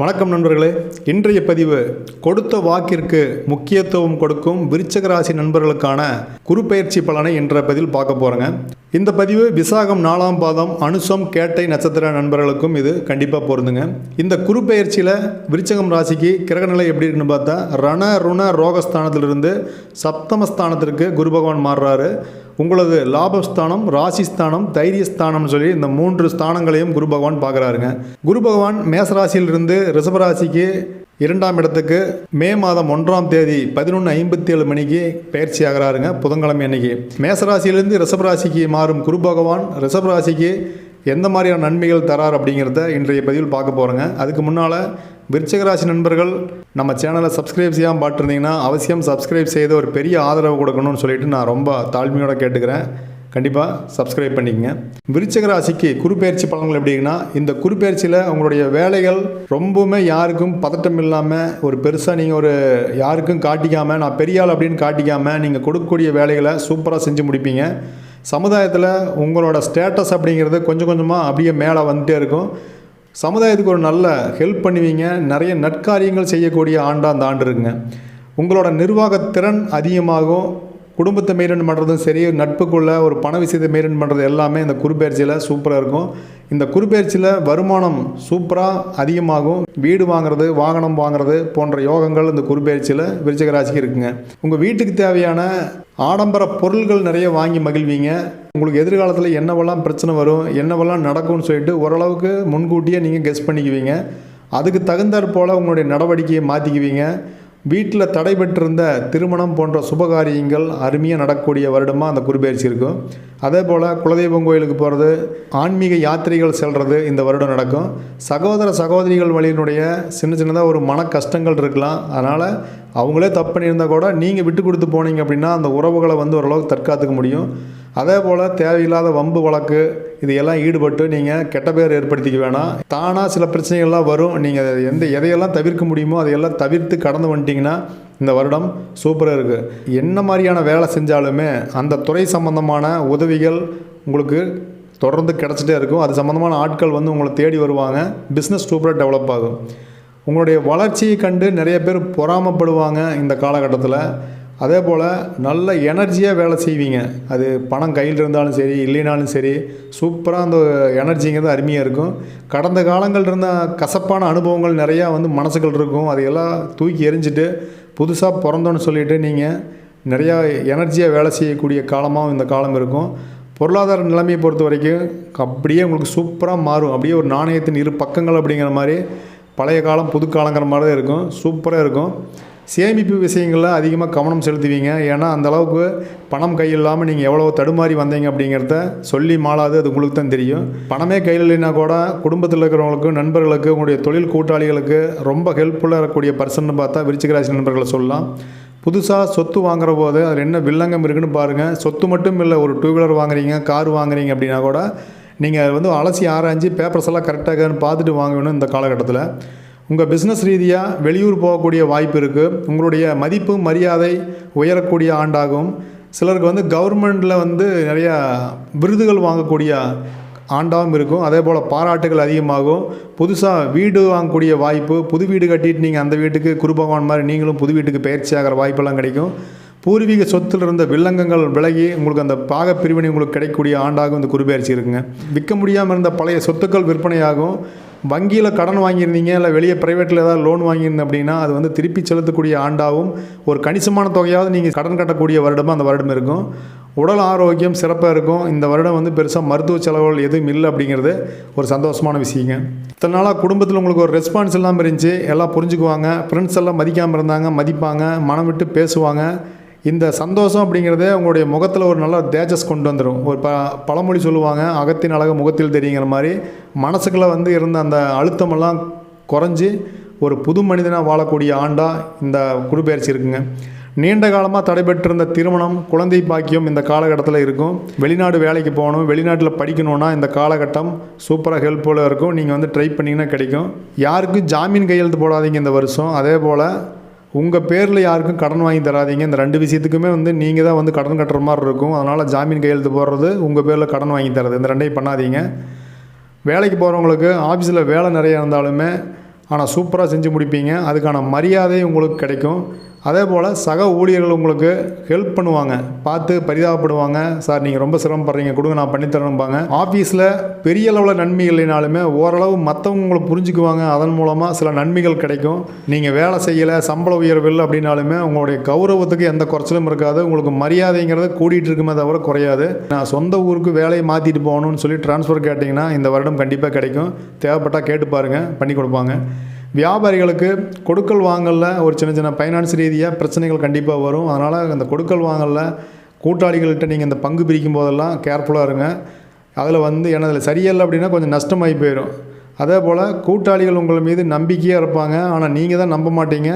வணக்கம் நண்பர்களே. இன்றைய பதிவு கொடுத்த வாக்கிற்கு முக்கியத்துவம் கொடுக்கும் விருச்சக ராசி நண்பர்களுக்கான குருப்பெயர்ச்சி பலனை என்ற பதில் பார்க்க போகிறேங்க இந்த பதிவு விசாகம் நாலாம் பாதம் அனுசம் கேட்டை நட்சத்திர நண்பர்களுக்கும் இது கண்டிப்பாக பொருந்துங்க. இந்த குருப்பெயர்ச்சியில் விருச்சகம் ராசிக்கு கிரகநிலை எப்படி இருக்குன்னு பார்த்தா ரண ருண ரோகஸ்தானத்திலிருந்து சப்தமஸ்தானத்திற்கு குரு பகவான் மாறுறாரு. உங்களது லாபஸ்தானம் ராசிஸ்தானம் தைரியஸ்தானம்னு சொல்லி இந்த மூன்று ஸ்தானங்களையும் குரு பகவான் பார்க்குறாருங்க. குரு பகவான் மேசராசியிலிருந்து ரிஷபராசிக்கு இரண்டாம் இடத்துக்கு மே மாதம் ஒன்றாம் தேதி பதினொன்று ஐம்பத்தி ஏழு மணிக்கு பயிற்சி ஆகிறாருங்க புதன்கிழமை அன்னைக்கு. மேசராசியிலிருந்து ரிஷபராசிக்கு மாறும் குரு பகவான் ரிஷபராசிக்கு எந்த மாதிரியான நன்மைகள் தரார் அப்படிங்கிறத இன்றைய பதிவில் பார்க்க போகிறோங்க அதுக்கு முன்னால் விருச்சகராசி நண்பர்கள் நம்ம சேனலை சப்ஸ்கிரைப் செய்யாமல் பார்த்துருந்தீங்கன்னா அவசியம் சப்ஸ்கிரைப் செய்து ஒரு பெரிய ஆதரவு கொடுக்கணும்னு சொல்லிட்டு நான் ரொம்ப தாழ்மையோடு கேட்டுக்கிறேன். கண்டிப்பாக சப்ஸ்கிரைப் பண்ணிக்கங்க. விருச்சக ராசிக்கு குருப்பெயர்ச்சி பலன்கள் எப்படின்னா இந்த குருப்பெயர்ச்சியில் உங்களுடைய வேலைகள் ரொம்பவுமே யாருக்கும் பதட்டம் இல்லாமல் ஒரு பெருசாக நீங்கள் ஒரு யாருக்கும் காட்டிக்காமல் நான் பெரியாள் அப்படின்னு காட்டிக்காமல் நீங்கள் கொடுக்கக்கூடிய வேலைகளை சூப்பராக செஞ்சு முடிப்பீங்க. சமுதாயத்தில் உங்களோட ஸ்டேட்டஸ் அப்படிங்கிறது கொஞ்சம் கொஞ்சமாக அப்படியே மேலே வந்துட்டே இருக்கும். சமுதாயத்துக்கு ஒரு நல்ல ஹெல்ப் பண்ணுவீங்க. நிறைய நற்காரியங்கள் செய்யக்கூடிய ஆண்டாக அந்த ஆண்டு இருக்குங்க. உங்களோட நிர்வாகத்திறன் அதிகமாகும். குடும்பத்தை மெயின்டைன் பண்ணுறதும் சரி நட்புக்குள்ளே ஒரு பண விஷயத்தை மெயின்டைன் பண்ணுறது எல்லாமே இந்த குருப்பெயர்ச்சியில் சூப்பராக இருக்கும். இந்த குருப்பெயர்ச்சியில் வருமானம் சூப்பராக அதிகமாகும். வீடு வாங்குறது வாகனம் வாங்குறது போன்ற யோகங்கள் இந்த குருப்பெயர்ச்சியில் விருச்சிக ராசிக்கு இருக்குங்க. உங்கள் வீட்டுக்கு தேவையான ஆடம்பர பொருள்கள் நிறைய வாங்கி மகிழ்வீங்க. உங்களுக்கு எதிர்காலத்தில் என்னவெல்லாம் பிரச்சனை வரும் என்னவெல்லாம் நடக்கும்னு சொல்லிட்டு ஓரளவுக்கு முன்கூட்டியே நீங்கள் கெஸ் பண்ணிக்குவீங்க. அதுக்கு தகுந்தாற் போல் உங்களுடைய நடவடிக்கையை மாற்றிக்குவீங்க வீட்டில் தடைபெற்றிருந்த திருமணம் போன்ற சுபகாரியங்கள் அருமையாக நடக்கக்கூடிய வருடமாக அந்த குருபெயர்ச்சி இருக்கும். அதே போல் குலதெய்வம் கோயிலுக்கு போகிறது ஆன்மீக யாத்திரைகள் செல்வது இந்த வருடம் நடக்கும். சகோதர சகோதரிகள் வழியினுடைய சின்ன சின்னதாக ஒரு மன கஷ்டங்கள் இருக்கலாம். அதனால் அவங்களே தப்பு பண்ணியிருந்தால் கூட நீங்கள் விட்டு கொடுத்து போனீங்க அப்படின்னா அந்த உறவுகளை வந்து ஓரளவுக்கு தற்காத்துக்க முடியும். அதே போல் தேவையில்லாத வம்பு வழக்கு இதையெல்லாம் ஈடுபட்டு நீங்கள் கெட்ட பேர் ஏற்படுத்திக்க வேணாம். தானாக சில பிரச்சனைகள்லாம் வரும். நீங்கள் எந்த எதையெல்லாம் தவிர்க்க முடியுமோ அதையெல்லாம் தவிர்த்து கடந்து வந்துட்டிங்கன்னா இந்த வருடம் சூப்பராக இருக்குது என்ன மாதிரியான வேலை செஞ்சாலுமே அந்த துறை சம்பந்தமான உதவிகள் உங்களுக்கு தொடர்ந்து கிடச்சிட்டே இருக்கும். அது சம்மந்தமான ஆட்கள் வந்து உங்களை தேடி வருவாங்க. பிஸ்னஸ் சூப்பராக டெவலப் ஆகும். உங்களுடைய வளர்ச்சியை கண்டு நிறைய பேர் பொறாமப்படுவாங்க இந்த காலகட்டத்தில். அதே போல் நல்ல எனர்ஜியாக வேலை செய்வீங்க. அது பணம் கையில் இருந்தாலும் சரி இல்லைனாலும் சரி சூப்பராக அந்த எனர்ஜிங்கிறது அருமையாக இருக்கும். கடந்த காலங்கள் இருந்த கசப்பான அனுபவங்கள் நிறையா வந்து மனசுகள் இருக்கும். அதையெல்லாம் தூக்கி எரிஞ்சிட்டு புதுசாக பிறந்தோன்னு சொல்லிட்டு நீங்கள் நிறையா எனர்ஜியாக வேலை செய்யக்கூடிய காலமாகவும் இந்த காலம் இருக்கும். பொருளாதார நிலைமையை பொறுத்த வரைக்கும் அப்படியே உங்களுக்கு சூப்பராக மாறும். அப்படியே ஒரு நாணயத்தின் இரு பக்கங்கள் அப்படிங்கிற மாதிரி பழைய காலம் புது காலங்கிற மாதிரி தான் இருக்கும். சூப்பராக இருக்கும். சேமிப்பு விஷயங்களில் அதிகமாக கவனம் செலுத்துவீங்க. ஏன்னா அந்த அளவுக்கு பணம் கையில் இல்லாமல் நீங்கள் எவ்வளோ தடுமாறி வந்தீங்க அப்படிங்கிறத சொல்லி மாளாது. அது உங்களுக்கு தான் தெரியும். பணமே கையில் இல்லைன்னா கூட குடும்பத்தில் இருக்கிறவங்களுக்கு நண்பர்களுக்கு உங்களுடைய தொழில் கூட்டாளிகளுக்கு ரொம்ப ஹெல்ப்ஃபுல்லாக இருக்கக்கூடிய பர்சன் பார்த்தா விருச்சிகராசி நண்பர்களை சொல்லலாம். புதுசாக சொத்து வாங்குற போது அதில் என்ன வில்லங்கம் இருக்குன்னு பாருங்கள் சொத்து மட்டும் இல்லை ஒரு டூ வீலர் வாங்குறீங்க கார் வாங்குறீங்க அப்படின்னா கூட நீங்கள் வந்து அலசி ஆராய்ஞ்சு பேப்பர்ஸ் எல்லாம் கரெக்டாக பார்த்துட்டு வாங்கணும் இந்த காலகட்டத்தில். உங்கள் பிஸ்னஸ் ரீதியாக வெளியூர் போகக்கூடிய வாய்ப்பு இருக்குது உங்களுடைய மதிப்பு மரியாதை உயரக்கூடிய ஆண்டாகும். சிலருக்கு வந்து கவர்மெண்டில் வந்து நிறையா விருதுகள் வாங்கக்கூடிய ஆண்டாகவும் இருக்கும். அதே போல் பாராட்டுகள் அதிகமாகும். புதுசாக வீடு வாங்கக்கூடிய வாய்ப்பு புது வீடு கட்டிட்டு நீங்கள் அந்த வீட்டுக்கு குரு பகவான் மாதிரி நீங்களும் புது வீட்டுக்கு பயிற்சி ஆகிற வாய்ப்பெல்லாம் கிடைக்கும். பூர்வீக சொத்தில் இருந்த வில்லங்கங்கள் விலகி உங்களுக்கு அந்த பாக பிரிவினை உங்களுக்கு கிடைக்கக்கூடிய ஆண்டாகும் இந்த குருபெயர்ச்சி இருக்குங்க. விற்க முடியாமல் இருந்த பழைய சொத்துக்கள் விற்பனையாகும். வங்கியில் கடன் வாங்கியிருந்தீங்க இல்லை வெளியே ப்ரைவேட்டில் ஏதாவது லோன் வாங்கியிருந்தேன் அப்படின்னா அது வந்து திருப்பி செலுத்தக்கூடிய ஆண்டாகவும் ஒரு கணிசமான தொகையாவது நீங்கள் கடன் கட்டக்கூடிய வருடமாக அந்த வருடம் இருக்கும். உடல் ஆரோக்கியம் சிறப்பாக இருக்கும். இந்த வருடம் வந்து பெருசாக மருத்துவ செலவுகள் எதுவும் இல்லை அப்படிங்கிறது ஒரு சந்தோஷமான விஷயங்க. இத்தனை நாளாக குடும்பத்தில் உங்களுக்கு ஒரு ரெஸ்பான்ஸ் இல்லாமல் இருந்துச்சு. எல்லாம் புரிஞ்சுக்குவாங்க. ஃப்ரெண்ட்ஸ் எல்லாம் மதிக்காமல் இருந்தாங்க மதிப்பாங்க மனம் விட்டு பேசுவாங்க. இந்த சந்தோஷம் அப்படிங்கிறதே உங்களுடைய முகத்தில் ஒரு நல்ல தேஜஸ் கொண்டு வந்துடும் ஒரு ப பழமொழி சொல்லுவாங்க அகத்தின் அழகு முகத்தில் தெரியுங்கிற மாதிரி. மனசுக்குள்ளே வந்து இருந்த அந்த அழுத்தமெல்லாம் குறைஞ்சி ஒரு புது மனிதனாக வாழக்கூடிய ஆண்டாக இந்த குருபெயர்ச்சி இருக்குங்க. நீண்ட காலமாக தடைபெற்றிருந்த திருமணம் குழந்தை பாக்கியம் இந்த காலகட்டத்தில் இருக்கும். வெளிநாடு வேலைக்கு போகணும் வெளிநாட்டில் படிக்கணுன்னா இந்த காலகட்டம் சூப்பராக ஹெல்ப்ஃபுல்லாக இருக்கும். நீங்கள் வந்து ட்ரை பண்ணிங்கன்னா கிடைக்கும். யாருக்கும் ஜாமீன் கையெழுத்து போடாதீங்க இந்த வருஷம். அதே போல் உங்கள் பேரில் யாருக்கும் கடன் வாங்கி தராதீங்க. இந்த ரெண்டு விஷயத்துக்குமே வந்து நீங்கள் தான் வந்து கடன் கட்டுற மாதிரி இருக்கும். அதனால் ஜாமீன் கையெழுத்து போடுறது உங்கள் பேரில் கடன் வாங்கி தரது. இந்த ரெண்டையும் பண்ணாதீங்க. வேலைக்கு போகிறவங்களுக்கு ஆஃபீஸில் வேலை நிறையா இருந்தாலுமே ஆனால் சூப்பராக செஞ்சு முடிப்பீங்க. அதுக்கான மரியாதை உங்களுக்கு கிடைக்கும். அதே போல் சக ஊழியர்கள் உங்களுக்கு ஹெல்ப் பண்ணுவாங்க. பார்த்து பரிதாபப்படுவாங்க. சார் நீங்கள் ரொம்ப சிரமப்படுறீங்க. கொடுங்க நான் பண்ணித்தரணும்பாங்க ஆஃபீஸில் பெரிய அளவில் நன்மைகள் இல்லைனாலுமே ஓரளவு மற்றவங்க உங்களை புரிஞ்சுக்குவாங்க. அதன் மூலமாக சில நன்மைகள் கிடைக்கும். நீங்கள் வேலை செய்யலை சம்பள உயர்வு இல்லை அப்படின்னாலுமே உங்களுடைய கௌரவத்துக்கு எந்த குறைச்சலும் இருக்காது. உங்களுக்கு மரியாதைங்கிறத கூட்டிகிட்டு இருக்குமே தவிர குறையாது. நான் சொந்த ஊருக்கு வேலையை மாற்றிட்டு போகணும்னு சொல்லி ட்ரான்ஸ்ஃபர் கேட்டிங்கன்னா இந்த வருடம் கண்டிப்பாக கிடைக்கும். தேவைப்பட்டால் கேட்டு பாருங்கள் பண்ணி கொடுப்பாங்க. வியாபாரிகளுக்கு கொடுக்கல் வாங்கலில் ஒரு சின்ன சின்ன ஃபைனான்ஸ் ரீதியாக பிரச்சனைகள் கண்டிப்பாக வரும். அதனால் அந்த கொடுக்கல் வாங்கலில் கூட்டாளிகள்கிட்ட நீங்கள் இந்த பங்கு பிரிக்கும் போதெல்லாம் கேர்ஃபுல்லாக இருங்க. அதில் வந்து ஏன்னா அதில் சரியில்லை அப்படின்னா கொஞ்சம் நஷ்டமாகி போயிடும் அதே போல் கூட்டாளிகள் உங்கள் மீது நம்பிக்கையாக இருப்பாங்க. ஆனால் நீங்கள் தான் நம்ப மாட்டீங்க.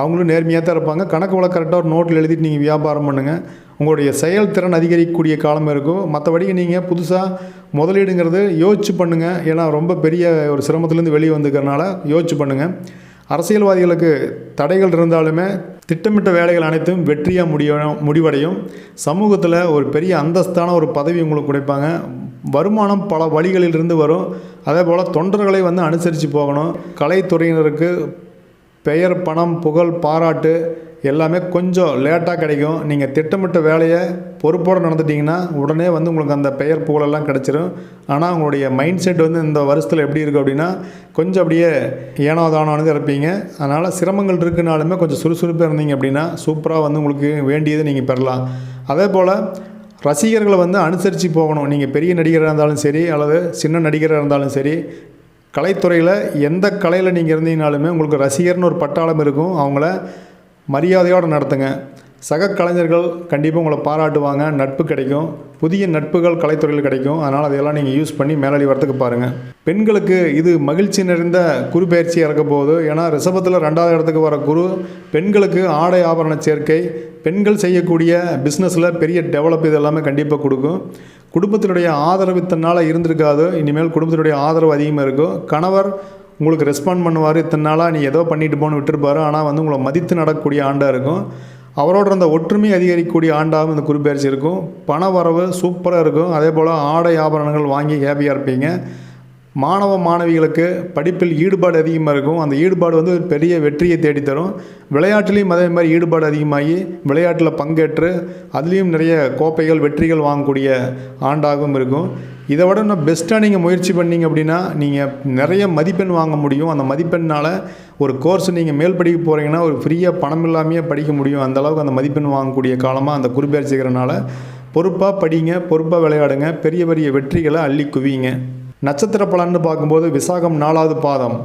அவங்களும் நேர்மையாக தான் இருப்பாங்க. கணக்கு வழக்கு கரெக்டாக ஒரு நோட்டில் எழுதிட்டு நீங்கள் வியாபாரம் பண்ணுங்கள் உங்களுடைய செயல்திறன் அதிகரிக்கக்கூடிய காலம் இருக்கும் மற்றபடி நீங்கள் புதுசாக முதலீடுங்கிறது யோசிச்சு பண்ணுங்கள் ஏன்னா ரொம்ப பெரிய ஒரு சிரமத்துலேருந்து வெளியே வந்துக்கிறனால யோசிச்சு பண்ணுங்கள் அரசியல்வாதிகளுக்கு தடைகள் இருந்தாலுமே திட்டமிட்ட வேலைகள் அனைத்தும் வெற்றியாக முடியும் முடிவடையும். சமூகத்தில் ஒரு பெரிய அந்தஸ்தான ஒரு பதவி உங்களுக்கு கிடைப்பாங்க. வருமானம் பல வழிகளிலிருந்து வரும். அதே போல் தொண்டர்களை வந்து அனுசரித்து போகணும். கலைத்துறையினருக்கு பெயர் பணம் புகழ் பாராட்டு எல்லாமே கொஞ்சம் லேட்டாக கிடைக்கும். நீங்கள் திட்டமிட்ட வேலையை பொறுப்போடு நடந்துட்டிங்கன்னா உடனே வந்து உங்களுக்கு அந்த பெயர் புகழெல்லாம் கிடச்சிரும். ஆனால் உங்களுடைய மைண்ட் செட் வந்து இந்த வருஷத்தில் எப்படி இருக்குது அப்படின்னா கொஞ்சம் அப்படியே ஏனோ தானோனது இருப்பீங்க. அதனால் சிரமங்கள் இருக்குனாலுமே கொஞ்சம் சுறுசுறுப்பாக இருந்தீங்க அப்படின்னா சூப்பராக வந்து உங்களுக்கு வேண்டியதை நீங்கள் பெறலாம். அதே போல் ரசிகர்களை வந்து அனுசரித்து போகணும். நீங்கள் பெரிய நடிகராக இருந்தாலும் சரி அல்லது சின்ன நடிகராக இருந்தாலும் சரி கலைத்துறையில் எந்த கலையில் நீங்கள் இருந்தீங்கனாலுமே உங்களுக்கு ரசிகர்னு ஒரு பட்டாளம் இருக்கும். அவங்கள மரியாதையோடு நடத்துங்க. சக கலைஞர்கள் கண்டிப்பாக உங்களை பாராட்டுவாங்க. நட்பு கிடைக்கும். புதிய நட்புகள் கலைத்துறையில் கிடைக்கும். அதனால் அதையெல்லாம் நீங்கள் யூஸ் பண்ணி மேலடி வரத்துக்கு பாருங்கள் பெண்களுக்கு இது மகிழ்ச்சி நிறைந்த குரு பயிற்சி இறக்க போகுது. ஏன்னா ரிஷபத்தில் ரெண்டாவது இடத்துக்கு வர குரு பெண்களுக்கு ஆடை ஆபரண சேர்க்கை பெண்கள் செய்யக்கூடிய பிஸ்னஸில் பெரிய டெவலப் இது எல்லாமே கண்டிப்பாக கொடுக்கும். குடும்பத்தினுடைய ஆதரவு இத்தனால் இருந்திருக்காது. இனிமேல் குடும்பத்தினுடைய ஆதரவு அதிகமாக இருக்கும். கணவர் உங்களுக்கு ரெஸ்பாண்ட் பண்ணுவார் இத்தனை நாளாக நீ ஏதோ பண்ணிட்டு போன்னு விட்டுருப்பாரு. ஆனால் வந்து உங்களை மதித்து நடக்கக்கூடிய ஆண்டாக இருக்கும். அவரோட அந்த ஒற்றுமை அதிகரிக்கக்கூடிய ஆண்டாகவும் இந்த குறிப்பெயர்ச்சி இருக்கும். பண வரவு சூப்பராக இருக்கும். அதே போல் ஆடை ஆபரணங்கள் வாங்கி ஹேப்பியாக இருப்பீங்க. மாணவ மாணவிகளுக்கு படிப்பில் ஈடுபாடு அதிகமாக இருக்கும். அந்த ஈடுபாடு வந்து ஒரு பெரிய வெற்றியை தேடித்தரும். விளையாட்டுலேயும் அதே மாதிரி ஈடுபாடு அதிகமாகி விளையாட்டில் பங்கேற்று அதுலேயும் நிறைய கோப்பைகள் வெற்றிகள் வாங்கக்கூடிய ஆண்டாகவும் இருக்கும். இதை விட இன்னும் பெஸ்ட்டாக நீங்கள் முயற்சி பண்ணீங்க அப்படின்னா நீங்கள் நிறைய மதிப்பெண் வாங்க முடியும். அந்த மதிப்பெண்ணால் ஒரு கோர்ஸ் நீங்கள் மேல் படிக்க போகிறீங்கன்னா ஒரு ஃப்ரீயாக பணம் இல்லாமையே படிக்க முடியும். அந்த அளவுக்கு அந்த மதிப்பெண் வாங்கக்கூடிய காலமாக அந்த குறிப்பேர்ச்சிக்கிறனால பொறுப்பாக படிங்க பொறுப்பாக விளையாடுங்க பெரிய பெரிய வெற்றிகளை அள்ளி குவிங்க நட்சத்திர பலன்னு பார்க்கும்போது விசாகம் நாலாவது பாதம்.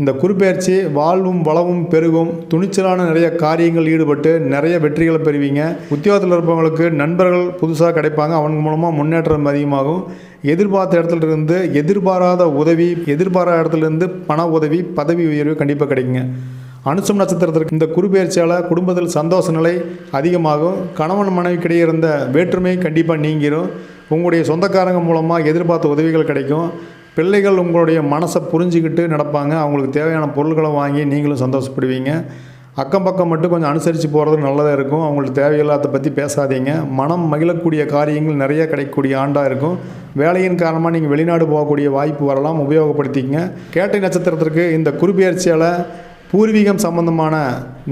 இந்த குறிப்பெயர்ச்சி வாழ்வும் வளமும் பெருகும். துணிச்சலான நிறைய காரியங்கள் ஈடுபட்டு நிறைய வெற்றிகளை பெறுவீங்க. உத்தியோகத்தில் இருப்பவங்களுக்கு நண்பர்கள் புதுசாக கிடைப்பாங்க. அவங்க மூலமாக முன்னேற்றம் அதிகமாகும். எதிர்பார்த்த இடத்துல இருந்து எதிர்பாராத உதவி எதிர்பாராத இடத்துல இருந்து பண உதவி பதவி உயர்வு கண்டிப்பாக கிடைக்குங்க. அனுசம் நட்சத்திரத்திற்கு இந்த குருபெயர்ச்சியால் குடும்பத்தில் சந்தோஷ நிலை அதிகமாகும். கணவன் மனைவிக்கிடையே இருந்த வேற்றுமை கண்டிப்பாக நீங்கிரும். உங்களுடைய சொந்தக்காரங்க மூலமாக எதிர்பார்த்த உதவிகள் கிடைக்கும். பிள்ளைகள் உங்களுடைய மனசை புரிஞ்சுக்கிட்டு நடப்பாங்க. அவங்களுக்கு தேவையான பொருட்களை வாங்கி நீங்களும் சந்தோஷப்படுவீங்க. அக்கம் பக்கம் மட்டும் கொஞ்சம் அனுசரித்து போகிறது நல்லதாக இருக்கும். அவங்களுக்கு தேவையில்லாத பற்றி பேசாதீங்க. மனம் மகிழக்கூடிய காரியங்கள் நிறைய கிடைக்கக்கூடிய ஆண்டாக இருக்கும். வேலையின் காரணமாக நீங்கள் வெளிநாடு போகக்கூடிய வாய்ப்பு வரலாம். உபயோகப்படுத்திக்கங்க. கேட்டை நட்சத்திரத்திற்கு இந்த குறிப்பெயர்ச்சியால் பூர்வீகம் சம்மந்தமான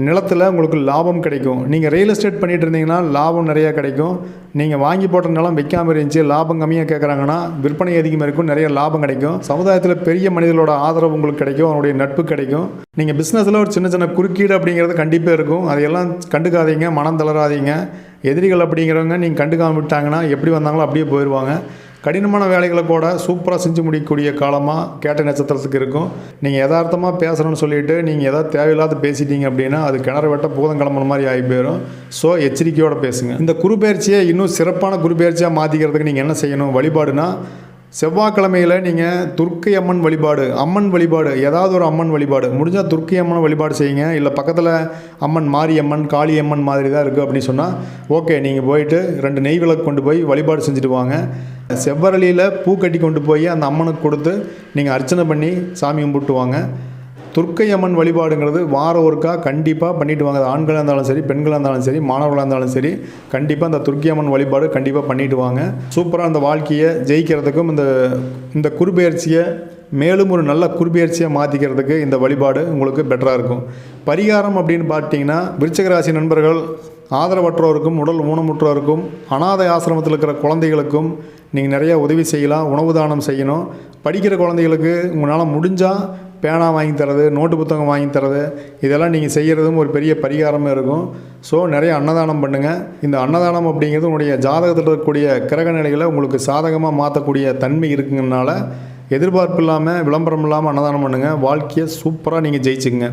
நிலத்தில் உங்களுக்கு லாபம் கிடைக்கும். நீங்கள் ரியல் எஸ்டேட் பண்ணிகிட்டு இருந்தீங்கன்னா லாபம் நிறையா கிடைக்கும். நீங்கள் வாங்கி போட்ட நிலம் வைக்காமல் இருந்துச்சு லாபம் கம்மியாக கேட்குறாங்கன்னா விற்பனை அதிகமாக இருக்கும் நிறைய லாபம் கிடைக்கும். சமுதாயத்தில் பெரிய மனிதர்களோட ஆதரவு உங்களுக்கு கிடைக்கும் அவனுடைய நட்பு கிடைக்கும். நீங்கள் பிஸ்னஸில் ஒரு சின்ன சின்ன குறுக்கீடு அப்படிங்கிறது கண்டிப்பாக இருக்கும். அதையெல்லாம் கண்டுக்காதீங்க மனம் தளராதீங்க. எதிரிகள் அப்படிங்கிறவங்க நீங்கள் கண்டுக்காமல் விட்டாங்கன்னா எப்படி வந்தாங்களோ அப்படியே போயிடுவாங்க கடினமான வேலைகளை கூட சூப்பராக செஞ்சு முடிக்கக்கூடிய காலமாக கேட்ட நட்சத்திரத்துக்கு இருக்கும். நீங்கள் யதார்த்தமாக பேசணும்னு சொல்லிட்டு நீங்கள் எதாவது தேவையில்லாத பேசிட்டீங்க அப்படின்னா அது கிணறு வெட்ட பூதம் கிளம்புன மாதிரி ஆகி போயிடும் ஸோ எச்சரிக்கையோடு பேசுங்க. இந்த குருபெயர்ச்சியை இன்னும் சிறப்பான குருபெயர்ச்சியாக மாற்றிக்கிறதுக்கு நீங்கள் என்ன செய்யணும்? வழிபாடுனா செவ்வாய்க்கிழமையில் நீங்கள் துர்க்கை அம்மன் வழிபாடு அம்மன் வழிபாடு ஏதாவது ஒரு அம்மன் வழிபாடு. முடிஞ்சால் துர்க்கை அம்மன் வழிபாடு செய்யுங்க. இல்லை பக்கத்தில் அம்மன் மாரியம்மன் காளியம்மன் மாதிரி தான் இருக்குது அப்படின்னு சொன்னால் ஓகே நீங்கள் போயிட்டு ரெண்டு நெய் விளக்கு கொண்டு போய் வழிபாடு செஞ்சுட்டு வாங்க. செவ்வரளியில் பூ கட்டி கொண்டு போய் அந்த அம்மனுக்கு கொடுத்து நீங்கள் அர்ச்சனை பண்ணி சாமி கும்பிட்டு வாங்க. துர்க்கை அம்மன் வழிபாடுங்கிறது வாரம் ஒருக்கா கண்டிப்பாக பண்ணிட்டு வாங்க. அது ஆண்களாக இருந்தாலும் சரி பெண்களாக இருந்தாலும் சரி மாணவர்களாக இருந்தாலும் சரி கண்டிப்பாக அந்த துர்க்கை அம்மன் வழிபாடு கண்டிப்பாக பண்ணிட்டு வாங்க. சூப்பராக அந்த வாழ்க்கையை ஜெயிக்கிறதுக்கும் இந்த இந்த குருபெயர்ச்சியை மேலும் ஒரு நல்ல குருபெயர்ச்சியை மாற்றிக்கிறதுக்கு இந்த வழிபாடு உங்களுக்கு பெட்டராக இருக்கும். பரிகாரம் அப்படின்னு பார்த்தீங்கன்னா விருச்சகராசி நண்பர்கள் ஆதரவற்றோருக்கும் உடல் ஊனமுற்றோருக்கும் அனாதை ஆசிரமத்தில் இருக்கிற குழந்தைகளுக்கும் நீங்கள் நிறைய உதவி செய்யலாம் உணவு தானம் செய்யணும். படிக்கிற குழந்தைகளுக்கு உங்களால் முடிஞ்சால் பேனா வாங்கி தரது நோட்டு புத்தகம் வாங்கி தரது இதெல்லாம் நீங்கள் செய்கிறதும் ஒரு பெரிய பரிகாரமாக இருக்கும். ஸோ நிறைய அன்னதானம் பண்ணுங்கள் இந்த அன்னதானம் அப்படிங்கிறது உங்களுடைய ஜாதகத்தில் இருக்கக்கூடிய கிரக நிலைகளை உங்களுக்கு சாதகமாக மாற்றக்கூடிய தன்மை இருக்குங்கனால எதிர்பார்ப்பு இல்லாமல் விளம்பரம் இல்லாமல் அன்னதானம் பண்ணுங்கள் வாழ்க்கையை சூப்பராக நீங்கள் ஜெயிச்சுங்க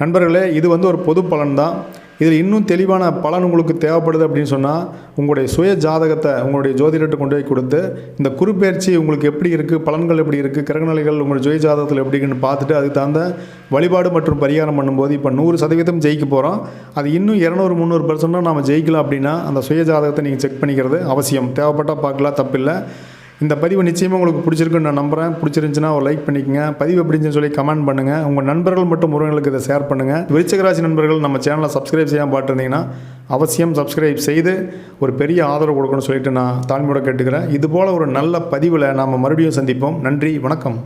நண்பர்களே இது வந்து ஒரு பொது பலன் தான். இதில் இன்னும் தெளிவான பலன் உங்களுக்கு தேவைப்படுது அப்படின்னு சொன்னால் உங்களுடைய சுய ஜாதகத்தை உங்களுடைய ஜோதிடர்கிட்ட கொண்டு போய் கொடுத்து இந்த குறுப்பெயர்ச்சி உங்களுக்கு எப்படி இருக்குது பலன்கள் எப்படி இருக்குது கிரகநிலைகள் உங்களுடைய சுய ஜாதகத்தில் எப்படின்னு பார்த்துட்டு அதுக்கு தகுந்த வழிபாடு மற்றும் பரிகாரம் பண்ணும்போது இப்போ நூறு சதவீதம் ஜெயிக்க போகிறோம் அது இன்னும் இரநூறு முந்நூறு பர்சன்டாக நம்ம ஜெயிக்கலாம் அப்படின்னா அந்த சுய ஜாதகத்தை நீங்கள் செக் பண்ணிக்கிறது அவசியம். தேவைப்பட்டால் பார்க்கலாம் தப்பில்லை. இந்த பதிவு நிச்சயமாக உங்களுக்கு பிடிச்சிருக்குன்னு நான் நம்புகிறேன் பிடிச்சிருந்துச்சுன்னா ஒரு லைக் பண்ணிக்கங்க. பதிவு எப்படின்னு சொல்லி கமெண்ட் பண்ணுங்கள் உங்கள் நண்பர்கள் மற்றும் உறவுகளுக்கு இதை ஷேர் பண்ணுங்கள் விருச்சகராசி நண்பர்கள் நம்ம சேனலை சப்ஸ்கிரைப் செய்யாமல் பார்த்துருந்தீங்கன்னா அவசியம் சப்ஸ்கிரைப் செய்து ஒரு பெரிய ஆதரவு கொடுக்கணும்னு சொல்லிட்டு நான் தாழ்மையோட கேட்டுக்கிறேன். இதுபோல் ஒரு நல்ல பதிவில் நாம் மறுபடியும் சந்திப்போம். நன்றி வணக்கம்.